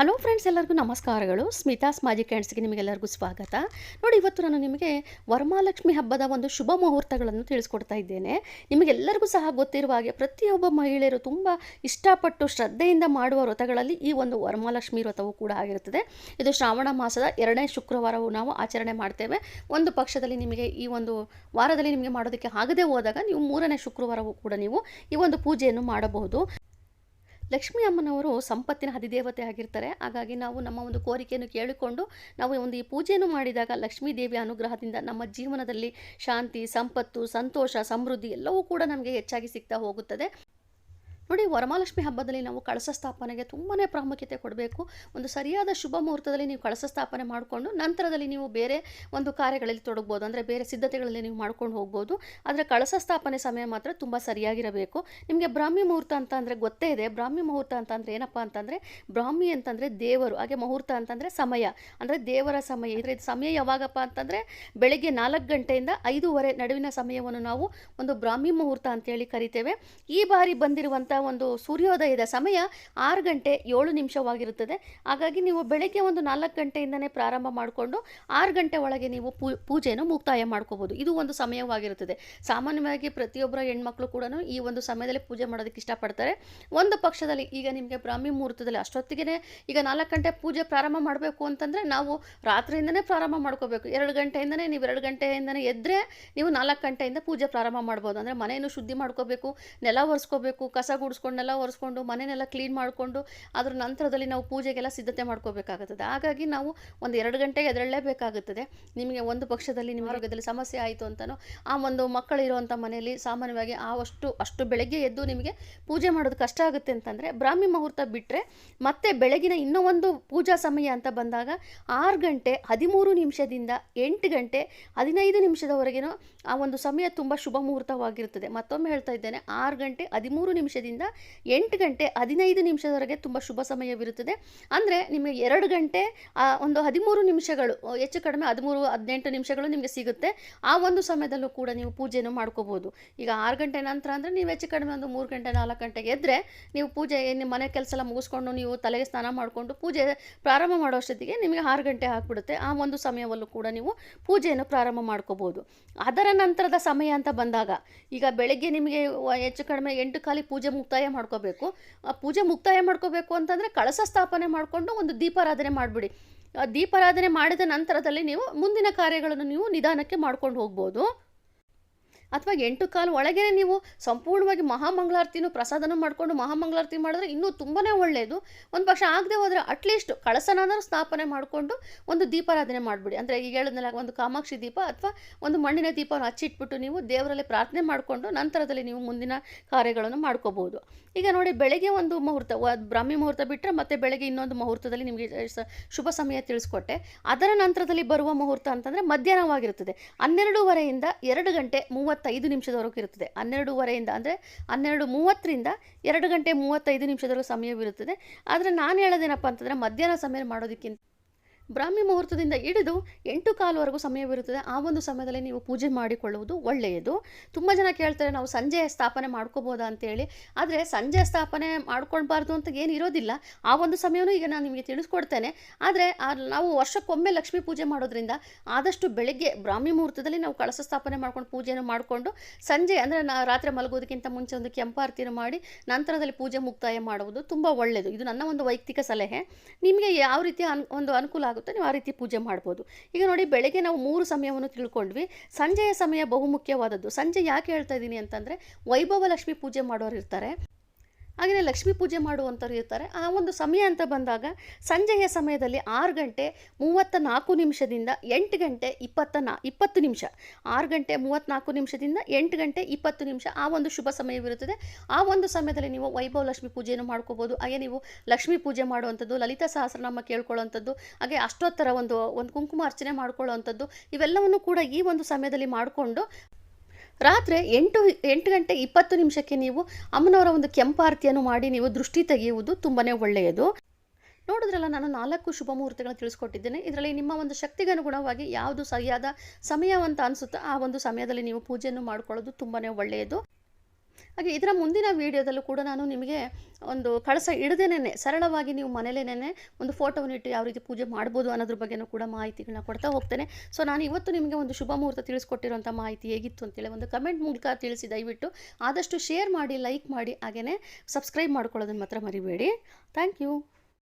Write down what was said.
Hello friends ಎಲ್ಲರಿಗೂ ನಮಸ್ಕಾರಗಳು. Smitha's magic ಕ್ಯಾಂಡ್ಸ್ಗೆ ನಿಮಗೆಲ್ಲರಿಗೂ ಸ್ವಾಗತ. ನೋಡಿ, ಇವತ್ತು ನಾನು ನಿಮಗೆ ವರಮಹಾಲಕ್ಷ್ಮಿ ಹಬ್ಬದ ಒಂದು ಶುಭ ಮುಹೂರ್ತಗಳನ್ನು ತಿಳಿಸ್ಕೊಡ್ತಾ ಇದ್ದೇನೆ. ನಿಮಗೆಲ್ಲರಿಗೂ ಸಹ ಗೊತ್ತಿರುವ ಹಾಗೆ ಪ್ರತಿಯೊಬ್ಬ ಮಹಿಳೆಯರು ತುಂಬ ಇಷ್ಟಪಟ್ಟು ಶ್ರದ್ಧೆಯಿಂದ ಮಾಡುವ ವ್ರತಗಳಲ್ಲಿ ಈ ಒಂದು ವರಮಹಾಲಕ್ಷ್ಮಿ ವ್ರತವು ಕೂಡ ಆಗಿರುತ್ತದೆ. ಇದು ಶ್ರಾವಣ ಮಾಸದ ಎರಡನೇ ಶುಕ್ರವಾರವು ನಾವು ಆಚರಣೆ ಮಾಡ್ತೇವೆ. ಒಂದು ಪಕ್ಷದಲ್ಲಿ ನಿಮಗೆ ಈ ಒಂದು ವಾರದಲ್ಲಿ ನಿಮಗೆ ಮಾಡೋದಕ್ಕೆ ಆಗದೆ ಹೋದಾಗ ನೀವು ಮೂರನೇ ಶುಕ್ರವಾರವೂ ಕೂಡ ನೀವು ಈ ಒಂದು ಪೂಜೆಯನ್ನು ಮಾಡಬಹುದು. ಲಕ್ಷ್ಮೀ ಅಮ್ಮನವರು ಸಂಪತ್ತಿನ ಅಧಿದೇವತೆ ಆಗಿರ್ತಾರೆ. ಹಾಗಾಗಿ ನಾವು ನಮ್ಮ ಒಂದು ಕೋರಿಕೆಯನ್ನು ಕೇಳಿಕೊಂಡು ನಾವು ಒಂದು ಈ ಪೂಜೆಯನ್ನು ಮಾಡಿದಾಗ ಲಕ್ಷ್ಮೀ ದೇವಿಯ ಅನುಗ್ರಹದಿಂದ ನಮ್ಮ ಜೀವನದಲ್ಲಿ ಶಾಂತಿ, ಸಂಪತ್ತು, ಸಂತೋಷ, ಸಮೃದ್ಧಿ ಎಲ್ಲವೂ ಕೂಡ ನಮಗೆ ಹೆಚ್ಚಾಗಿ ಸಿಗ್ತಾ ಹೋಗುತ್ತದೆ. ನೋಡಿ, ವರಮಹಾಲಕ್ಷ್ಮಿ ಹಬ್ಬದಲ್ಲಿ ನಾವು ಕಳಸ ಸ್ಥಾಪನೆಗೆ ತುಂಬಾ ಪ್ರಾಮುಖ್ಯತೆ ಕೊಡಬೇಕು. ಒಂದು ಸರಿಯಾದ ಶುಭ ಮುಹೂರ್ತದಲ್ಲಿ ನೀವು ಕಳಸ ಸ್ಥಾಪನೆ ಮಾಡಿಕೊಂಡು, ನಂತರದಲ್ಲಿ ನೀವು ಬೇರೆ ಒಂದು ಕಾರ್ಯಗಳಲ್ಲಿ ತೊಡಗ್ಬೋದು. ಅಂದರೆ ಬೇರೆ ಸಿದ್ಧತೆಗಳಲ್ಲಿ ನೀವು ಮಾಡ್ಕೊಂಡು ಹೋಗ್ಬೋದು. ಆದರೆ ಕಳಸ ಸ್ಥಾಪನೆ ಸಮಯ ಮಾತ್ರ ತುಂಬ ಸರಿಯಾಗಿರಬೇಕು. ನಿಮಗೆ ಬ್ರಾಹ್ಮಿ ಮುಹೂರ್ತ ಅಂತ ಅಂದರೆ ಗೊತ್ತೇ ಇದೆ. ಬ್ರಾಹ್ಮಿ ಮುಹೂರ್ತ ಅಂತಂದರೆ ಏನಪ್ಪ ಅಂತಂದರೆ ಬ್ರಾಹ್ಮಿ ಅಂತಂದರೆ ದೇವರು, ಹಾಗೆ ಮುಹೂರ್ತ ಅಂತಂದರೆ ಸಮಯ. ಅಂದರೆ ದೇವರ ಸಮಯ. ಇದರ ಇದು ಸಮಯ ಯಾವಾಗಪ್ಪ ಅಂತಂದರೆ ಬೆಳಗ್ಗೆ ನಾಲ್ಕು ಗಂಟೆಯಿಂದ ಐದೂವರೆ ನಡುವಿನ ಸಮಯವನ್ನು ನಾವು ಒಂದು ಬ್ರಾಹ್ಮಿ ಮುಹೂರ್ತ ಅಂತೇಳಿ ಕರಿತೇವೆ. ಈ ಬಾರಿ ಬಂದಿರುವಂಥ ಒಂದು ಸೂರ್ಯೋದಯದ ಸಮಯ ಆರು ಗಂಟೆ ಏಳು ನಿಮಿಷವಾಗಿರುತ್ತದೆ. ಹಾಗಾಗಿ ನೀವು ಬೆಳಗ್ಗೆ ಒಂದು ನಾಲ್ಕು ಗಂಟೆಯಿಂದನೇ ಪ್ರಾರಂಭ ಮಾಡಿಕೊಂಡು ಆರು ಗಂಟೆ ಒಳಗೆ ನೀವು ಪೂ, ಪೂಜೆಯನ್ನು ಮುಕ್ತಾಯ ಮಾಡ್ಕೋಬೋದು. ಇದು ಒಂದು ಸಮಯವಾಗಿರುತ್ತದೆ. ಸಾಮಾನ್ಯವಾಗಿ ಪ್ರತಿಯೊಬ್ಬರ ಹೆಣ್ಮಕ್ಳು ಕೂಡ ಈ ಒಂದು ಸಮಯದಲ್ಲಿ ಪೂಜೆ ಮಾಡೋದಕ್ಕೆ ಇಷ್ಟಪಡ್ತಾರೆ. ಒಂದು ಪಕ್ಷದಲ್ಲಿ ಈಗ ನಿಮಗೆ ಬ್ರಾಹ್ಮಿ ಮುಹೂರ್ತದಲ್ಲಿ ಅಷ್ಟೊತ್ತಿಗೆ ಈಗ ನಾಲ್ಕು ಗಂಟೆ ಪೂಜೆ ಪ್ರಾರಂಭ ಮಾಡಬೇಕು ಅಂತಂದರೆ ನಾವು ರಾತ್ರಿಯಿಂದನೇ ಪ್ರಾರಂಭ ಮಾಡ್ಕೋಬೇಕು. ಎರಡು ಗಂಟೆಯಿಂದನೇ ನೀವು ಎರಡು ಗಂಟೆಯಿಂದನೇ ಎದ್ದರೆ ನೀವು ನಾಲ್ಕು ಗಂಟೆಯಿಂದ ಪೂಜೆ ಪ್ರಾರಂಭ ಮಾಡ್ಬೋದು. ಅಂದರೆ ಮನೆಯನ್ನು ಶುದ್ಧಿ ಮಾಡ್ಕೋಬೇಕು, ನೆಲ ಒರೆಸ್ಕೋಬೇಕು, ಕಸ ನೆಲ ಒರೆಸ್ಕೊಂಡು, ಮನೆನೆಲ್ಲ ಕ್ಲೀನ್ ಮಾಡಿಕೊಂಡು, ಅದ್ರ ನಂತರದಲ್ಲಿ ನಾವು ಪೂಜೆಗೆಲ್ಲ ಸಿದ್ಧತೆ ಮಾಡ್ಕೋಬೇಕಾಗುತ್ತದೆ. ಹಾಗಾಗಿ ನಾವು ಒಂದು ಎರಡು ಗಂಟೆಗೆ ಎದರಲೇಬೇಕಾಗುತ್ತದೆ ನಿಮಗೆ ಒಂದು ಪಕ್ಷದಲ್ಲಿ ನಿಮ್ಮ ಆರೋಗ್ಯದಲ್ಲಿ ಸಮಸ್ಯೆ ಆಯಿತು ಅಂತಲೋ ಆ ಒಂದು ಮಕ್ಕಳಿರುವಂಥ ಮನೆಯಲ್ಲಿ ಸಾಮಾನ್ಯವಾಗಿ ಆ ಅಷ್ಟು ಅಷ್ಟು ಬೆಳಗ್ಗೆ ಎದ್ದು ನಿಮಗೆ ಪೂಜೆ ಮಾಡೋದು ಕಷ್ಟ ಆಗುತ್ತೆ ಅಂತಂದರೆ, ಬ್ರಾಹ್ಮಿ ಮುಹೂರ್ತ ಬಿಟ್ಟರೆ ಮತ್ತೆ ಬೆಳಗಿನ ಇನ್ನೂ ಒಂದು ಪೂಜಾ ಸಮಯ ಅಂತ ಬಂದಾಗ ಆರು ಗಂಟೆ ಹದಿಮೂರು ನಿಮಿಷದಿಂದ ಎಂಟು ಗಂಟೆ ಹದಿನೈದು ನಿಮಿಷದವರೆಗಿನ ಆ ಒಂದು ಸಮಯ ತುಂಬ ಶುಭ ಮುಹೂರ್ತವಾಗಿರುತ್ತದೆ. ಮತ್ತೊಮ್ಮೆ ಹೇಳ್ತಾ ಇದ್ದೇನೆ, ಆರು ಗಂಟೆ ಹದಿಮೂರು ನಿಮಿಷದಿಂದ ಎಂಟು ಗಂಟೆ ಹದಿನೈದು ನಿಮಿಷದವರೆಗೆ ತುಂಬ ಶುಭ ಸಮಯವಿರುತ್ತದೆ. ಅಂದರೆ ನಿಮಗೆ ಎರಡು ಗಂಟೆ ಒಂದು ಹದಿಮೂರು ನಿಮಿಷಗಳು ಹೆಚ್ಚು ಕಡಿಮೆ ಹದಿಮೂರು, ಹದಿನೆಂಟು ನಿಮಿಷಗಳು ನಿಮಗೆ ಸಿಗುತ್ತೆ. ಆ ಒಂದು ಸಮಯದಲ್ಲೂ ಕೂಡ ನೀವು ಪೂಜೆಯನ್ನು ಮಾಡ್ಕೋಬೋದು. ಈಗ ಆರು ಗಂಟೆ ನಂತರ ಅಂದರೆ ನೀವು ಹೆಚ್ಚು ಕಡಿಮೆ ಒಂದು ಮೂರು ಗಂಟೆ, ನಾಲ್ಕು ಗಂಟೆಗೆ ಎದ್ದರೆ ನೀವು ಪೂಜೆ ನಿಮ್ಮ ಮನೆ ಕೆಲಸ ಎಲ್ಲ ಮುಗಿಸ್ಕೊಂಡು ನೀವು ತಲೆಗೆ ಸ್ನಾನ ಮಾಡಿಕೊಂಡು ಪೂಜೆ ಪ್ರಾರಂಭ ಮಾಡೋ ಅಷ್ಟೊತ್ತಿಗೆ ನಿಮಗೆ ಆರು ಗಂಟೆ ಆಗಿಬಿಡುತ್ತೆ. ಆ ಒಂದು ಸಮಯವಲ್ಲೂ ಕೂಡ ನೀವು ಪೂಜೆಯನ್ನು ಪ್ರಾರಂಭ ಮಾಡ್ಕೋಬೋದು. ಅದರ ನಂತರದ ಸಮಯ ಅಂತ ಬಂದಾಗ, ಈಗ ಬೆಳಗ್ಗೆ ನಿಮಗೆ ಹೆಚ್ಚು ಕಡಿಮೆ ಎಂಟು ಖಾಲಿ ಪೂಜೆ ಮುಕ್ತಾಯ ಮಾಡ್ಕೋಬೇಕು. ಆ ಪೂಜೆ ಮುಕ್ತಾಯ ಮಾಡ್ಕೋಬೇಕು ಅಂತಂದರೆ ಕಳಸ ಸ್ಥಾಪನೆ ಮಾಡಿಕೊಂಡು ಒಂದು ದೀಪಾರಾಧನೆ ಮಾಡಿಬಿಡಿ. ದೀಪಾರಾಧನೆ ಮಾಡಿದ ನಂತರದಲ್ಲಿ ನೀವು ಮುಂದಿನ ಕಾರ್ಯಗಳನ್ನು ನೀವು ನಿಧಾನಕ್ಕೆ ಮಾಡ್ಕೊಂಡು ಹೋಗ್ಬೋದು. ಅಥವಾ ಎಂಟು ಕಾಲು ಒಳಗೇ ನೀವು ಸಂಪೂರ್ಣವಾಗಿ ಮಹಾಮಂಗಳಾರತಿನೂ ಪ್ರಸಾದನೂ ಮಾಡಿಕೊಂಡು ಮಹಾಮಂಗಳಾರತಿ ಮಾಡಿದ್ರೆ ಇನ್ನೂ ತುಂಬಾ ಒಳ್ಳೆಯದು ಒಂದು ಪಕ್ಷ ಆಗದೆ ಹೋದರೆ ಅಟ್ಲೀಸ್ಟ್ ಕಳಸನಾದರೂ ಸ್ಥಾಪನೆ ಮಾಡಿಕೊಂಡು ಒಂದು ದೀಪಾರಾಧನೆ ಮಾಡಿಬಿಡಿ. ಅಂದರೆ ಈಗ ಹೇಳಿದ್ನಲ್ಲ, ಒಂದು ಕಾಮಾಕ್ಷಿ ದೀಪ ಅಥವಾ ಒಂದು ಮಣ್ಣಿನ ದೀಪವನ್ನು ಹಚ್ಚಿಟ್ಬಿಟ್ಟು ನೀವು ದೇವರಲ್ಲಿ ಪ್ರಾರ್ಥನೆ ಮಾಡಿಕೊಂಡು ನಂತರದಲ್ಲಿ ನೀವು ಮುಂದಿನ ಕಾರ್ಯಗಳನ್ನು ಮಾಡ್ಕೋಬೋದು ಈಗ ನೋಡಿ, ಬೆಳಗ್ಗೆ ಒಂದು ಮುಹೂರ್ತ ಬ್ರಾಹ್ಮಿ ಮುಹೂರ್ತ ಬಿಟ್ಟರೆ ಮತ್ತೆ ಬೆಳಗ್ಗೆ ಇನ್ನೊಂದು ಮುಹೂರ್ತದಲ್ಲಿ ನಿಮಗೆ ಶುಭ ಸಮಯ ತಿಳಿಸ್ಕೊಟ್ಟೆ. ಅದರ ನಂತರದಲ್ಲಿ ಬರುವ ಮುಹೂರ್ತ ಅಂತಂದರೆ ಮಧ್ಯಾಹ್ನವಾಗಿರುತ್ತದೆ. ಹನ್ನೆರಡೂವರೆಯಿಂದ ಎರಡು ಗಂಟೆ ಮೂವತ್ತೈದು ನಿಮಿಷದವರೆಗೂ ಇರುತ್ತದೆ. ಹನ್ನೆರಡೂವರೆಯಿಂದ ಅಂದರೆ ಹನ್ನೆರಡು ಮೂವತ್ತರಿಂದ ಎರಡು ಗಂಟೆ ಮೂವತ್ತೈದು ನಿಮಿಷದವರೆಗೂ ಸಮಯವಿರುತ್ತದೆ. ಆದರೆ ನಾನು ಹೇಳೋದೇನಪ್ಪ ಅಂತಂದರೆ ಮಧ್ಯಾಹ್ನ ಸಮಯ ಮಾಡೋದಕ್ಕಿಂತ ಬ್ರಾಹ್ಮಿ ಮುಹೂರ್ತದಿಂದ ಹಿಡಿದು ಎಂಟು ಕಾಲವರೆಗೂ ಸಮಯವಿರುತ್ತದೆ ಆ ಒಂದು ಸಮಯದಲ್ಲಿ ನೀವು ಪೂಜೆ ಮಾಡಿಕೊಳ್ಳುವುದು ಒಳ್ಳೆಯದು. ತುಂಬ ಜನ ಕೇಳ್ತಾರೆ, ನಾವು ಸಂಜೆ ಸ್ಥಾಪನೆ ಮಾಡ್ಕೋಬೋದಾ ಅಂತೇಳಿ ಆದರೆ ಸಂಜೆ ಸ್ಥಾಪನೆ ಮಾಡ್ಕೊಳ್ಬಾರ್ದು ಅಂತ ಏನು ಇರೋದಿಲ್ಲ. ಆ ಒಂದು ಸಮಯನೂ ಈಗ ನಾನು ನಿಮಗೆ ತಿಳಿಸ್ಕೊಡ್ತೇನೆ. ಆದರೆ ನಾವು ವರ್ಷಕ್ಕೊಮ್ಮೆ ಲಕ್ಷ್ಮೀ ಪೂಜೆ ಮಾಡೋದ್ರಿಂದ ಆದಷ್ಟು ಬೆಳಗ್ಗೆ ಬ್ರಾಹ್ಮಿ ಮುಹೂರ್ತದಲ್ಲಿ ನಾವು ಕಳಸ ಸ್ಥಾಪನೆ ಮಾಡ್ಕೊಂಡು ಪೂಜೆಯನ್ನು ಮಾಡಿಕೊಂಡು ಸಂಜೆ ಅಂದರೆ ನಾ ರಾತ್ರಿ ಮಲಗೋದಕ್ಕಿಂತ ಮುಂಚೆ ಒಂದು ಕೆಂಪಾರತಿನ ಮಾಡಿ ನಂತರದಲ್ಲಿ ಪೂಜೆ ಮುಕ್ತಾಯ ಮಾಡುವುದು ತುಂಬ ಒಳ್ಳೆಯದು. ಇದು ನನ್ನ ಒಂದು ವೈಯಕ್ತಿಕ ಸಲಹೆ. ನಿಮಗೆ ಯಾವ ರೀತಿ ಅನ್, ಒಂದು ಅನುಕೂಲ ಆಗುತ್ತೋ? ನೀವು ಆ ರೀತಿ ಪೂಜೆ ಮಾಡ್ಬೋದು. ಈಗ ನೋಡಿ ಬೆಳಗ್ಗೆ ನಾವು ಮೂರು ಸಮಯವನ್ನು ತಿಳ್ಕೊಂಡ್ವಿ. ಸಂಜೆಯ ಸಮಯ ಬಹುಮುಖ್ಯವಾದದ್ದು ಸಂಜೆ ಯಾಕೆ ಹೇಳ್ತಾ ಇದ್ದೀನಿ ಅಂತಂದರೆ ವೈಭವ ಲಕ್ಷ್ಮಿ ಪೂಜೆ ಮಾಡೋರು ಇರ್ತಾರೆ. ಹಾಗೆಯೇ ಲಕ್ಷ್ಮೀ ಪೂಜೆ ಮಾಡುವಂಥವ್ರು ಇರ್ತಾರೆ. ಆ ಒಂದು ಸಮಯ ಅಂತ ಬಂದಾಗ ಸಂಜೆಯ ಸಮಯದಲ್ಲಿ ಆರು ಗಂಟೆ ಮೂವತ್ತ ನಾಲ್ಕು ನಿಮಿಷದಿಂದ ಎಂಟು ಗಂಟೆ ಇಪ್ಪತ್ತ ನಾ, ಇಪ್ಪತ್ತು ನಿಮಿಷ. ಆರು ಗಂಟೆ ಮೂವತ್ತ್ನಾಲ್ಕು ನಿಮಿಷದಿಂದ ಎಂಟು ಗಂಟೆ ಇಪ್ಪತ್ತು ನಿಮಿಷ ಆ ಒಂದು ಶುಭ ಸಮಯವಿರುತ್ತದೆ. ಆ ಒಂದು ಸಮಯದಲ್ಲಿ ನೀವು ವೈಭವ ಲಕ್ಷ್ಮಿ ಪೂಜೆಯನ್ನು ಮಾಡ್ಕೋಬೋದು. ಹಾಗೆ ನೀವು ಲಕ್ಷ್ಮೀ ಪೂಜೆ ಮಾಡುವಂಥದ್ದು, ಲಲಿತಾ ಸಹಸ್ರನಾಮ ಕೇಳ್ಕೊಳ್ಳುವಂಥದ್ದು, ಹಾಗೆ ಅಷ್ಟೋತ್ತರ ಒಂದು ಒಂದು ಕುಂಕುಮ ಅರ್ಚನೆ ಮಾಡ್ಕೊಳ್ಳೋವಂಥದ್ದು, ಇವೆಲ್ಲವನ್ನು ಕೂಡ ಈ ಒಂದು ಸಮಯದಲ್ಲಿ ಮಾಡಿಕೊಂಡು ರಾತ್ರಿ ಎಂಟು ಎಂಟು ಗಂಟೆ ಇಪ್ಪತ್ತು ನಿಮಿಷಕ್ಕೆ ನೀವು ಅಮ್ಮನವರ ಒಂದು ಕೆಂಪಾರತಿಯನ್ನು ಮಾಡಿ ನೀವು ದೃಷ್ಟಿ ತೆಗೆಯುವುದು ತುಂಬಾ ಒಳ್ಳೆಯದು. ನೋಡಿದ್ರಲ್ಲ, ನಾನು ನಾಲ್ಕು ಶುಭ ಮುಹೂರ್ತಗಳನ್ನು ತಿಳಿಸ್ಕೊಟ್ಟಿದ್ದೇನೆ. ಇದರಲ್ಲಿ ನಿಮ್ಮ ಒಂದು ಶಕ್ತಿಗೆ ಅನುಗುಣವಾಗಿ ಯಾವುದು ಸರಿಯಾದ ಸಮಯ ಅಂತ ಅನಿಸುತ್ತೋ ಆ ಒಂದು ಸಮಯದಲ್ಲಿ ನೀವು ಪೂಜೆಯನ್ನು ಮಾಡ್ಕೊಳ್ಳೋದು ತುಂಬಾ ಒಳ್ಳೆಯದು. ಹಾಗೆ ಇದರ ಮುಂದಿನ ವಿಡಿಯೋದಲ್ಲೂ ಕೂಡ ನಾನು ನಿಮಗೆ ಒಂದು ಕಳಸ ಇಡದೇನೆ ಸರಳವಾಗಿ ನೀವು ಮನೇಲೇನೆ ಒಂದು ಫೋಟೋವನ್ನು ಇಟ್ಟು ಯಾವ ರೀತಿ ಪೂಜೆ ಮಾಡ್ಬೋದು ಅನ್ನೋದ್ರ ಬಗ್ಗೆನೂ ಕೂಡ ಮಾಹಿತಿಗಳನ್ನ ಕೊಡ್ತಾ ಹೋಗ್ತೇನೆ. ಸೊ, ನಾನು ಇವತ್ತು ನಿಮಗೆ ಒಂದು ಶುಭ ಮುಹೂರ್ತ ತಿಳಿಸ್ಕೊಟ್ಟಿರುವಂಥ ಮಾಹಿತಿ ಹೇಗಿತ್ತು ಅಂತೇಳಿ ಒಂದು ಕಮೆಂಟ್ ಮೂಲಕ ತಿಳಿಸಿ ದಯವಿಟ್ಟು. ಆದಷ್ಟು ಶೇರ್ ಮಾಡಿ, ಲೈಕ್ ಮಾಡಿ ಹಾಗೆಯೇ ಸಬ್ಸ್ಕ್ರೈಬ್ ಮಾಡ್ಕೊಳ್ಳೋದನ್ನು ಮಾತ್ರ ಮರಿಬೇಡಿ. Thank you.